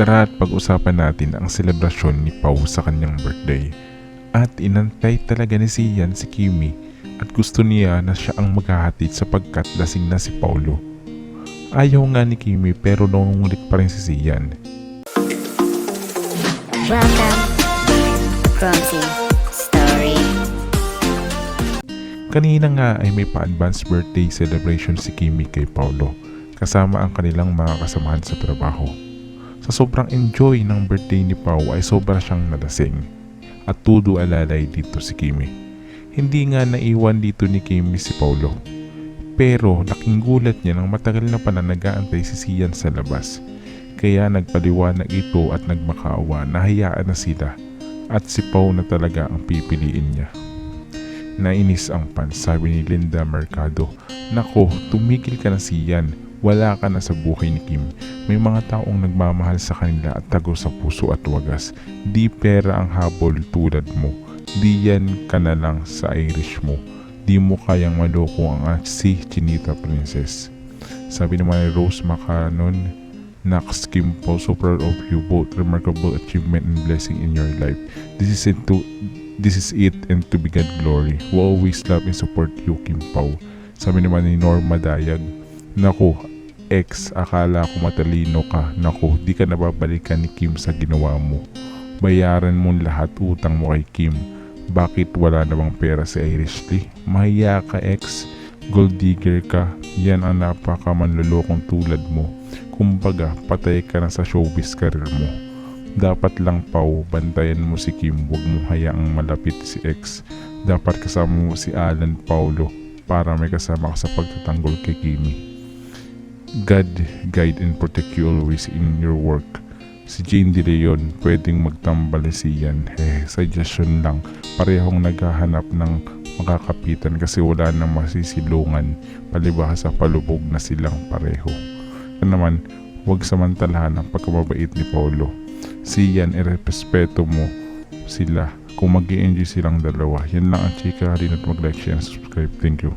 Tara at pag-usapan natin ang selebrasyon ni Pau sa kanyang birthday. At inantay talaga ni Sian si Kimi at gusto niya na siya ang maghahatid sapagkat lasing na si Paulo. Ayaw nga ni Kimi pero nangungulit pa rin si Sian. Welcome, Gromsy Story. Kanina nga ay may pa-advance birthday celebration si Kimi kay Paulo kasama ang kanilang mga kasamahan sa trabaho. Sa sobrang enjoy ng birthday ni Pau ay sobra siyang nalasing at tudo alalay dito si Kimi. Hindi nga naiwan dito ni Kimi si Paulo. Pero laking gulat niya nang matagal na pala nag-aantay si Sian sa labas. Kaya nagpaliwanag ito at nagmakaawa na hayaan na sila at si Pau na talaga ang pipiliin niya. Nainis ang pan, sabi ni Linda Mercado. Nako, tumigil ka na siyan. Wala ka na sa buhay ni Kim. May mga taong nagmamahal sa kanila at tago sa puso at wagas. Di pera ang habol tulad mo. Di yan ka na lang sa Irish mo. Di mo kayang maloko ang si Chinita Princess. Sabi naman ni Rose Macanon, Nax Kim po, so proud of you both. Remarkable achievement and blessing in your life. This is it to This is it and to be God glory. We always love and support you, Kim Pao. Sabi naman ni Norma Dayag, Naku, ex, akala ko matalino ka. Naku, di ka nababalikan ni Kim sa ginawa mo. Bayaran mo lahat utang mo kay Kim. Bakit wala namang pera si Irish Lee? Mahiya ka, ex. Gold digger ka. Yan ang napakamanlulokong tulad mo. Kumbaga, patay ka na sa showbiz career mo. Dapat lang pau, bantayan mo si Kim, huwag mong hayaang malapit si X. Dapat kasama mo si Alan Paulo para may kasama ka sa pagtatanggol kay Kimi. God guide and protect you always in your work. Si Jane De Leon, pwedeng magtambal si Ian. Eh, suggestion lang, parehong naghahanap ng makakapitan kasi wala nang masisilungan palibhasa sa palubog na silang pareho. Kaya naman, huwag samantalahan ang pagkamabait ni Paulo si Yan, irespeto mo sila kung mag enjoy silang dalawa. Yan lang ang chika. Halina't mag-like, share, and subscribe. Thank you.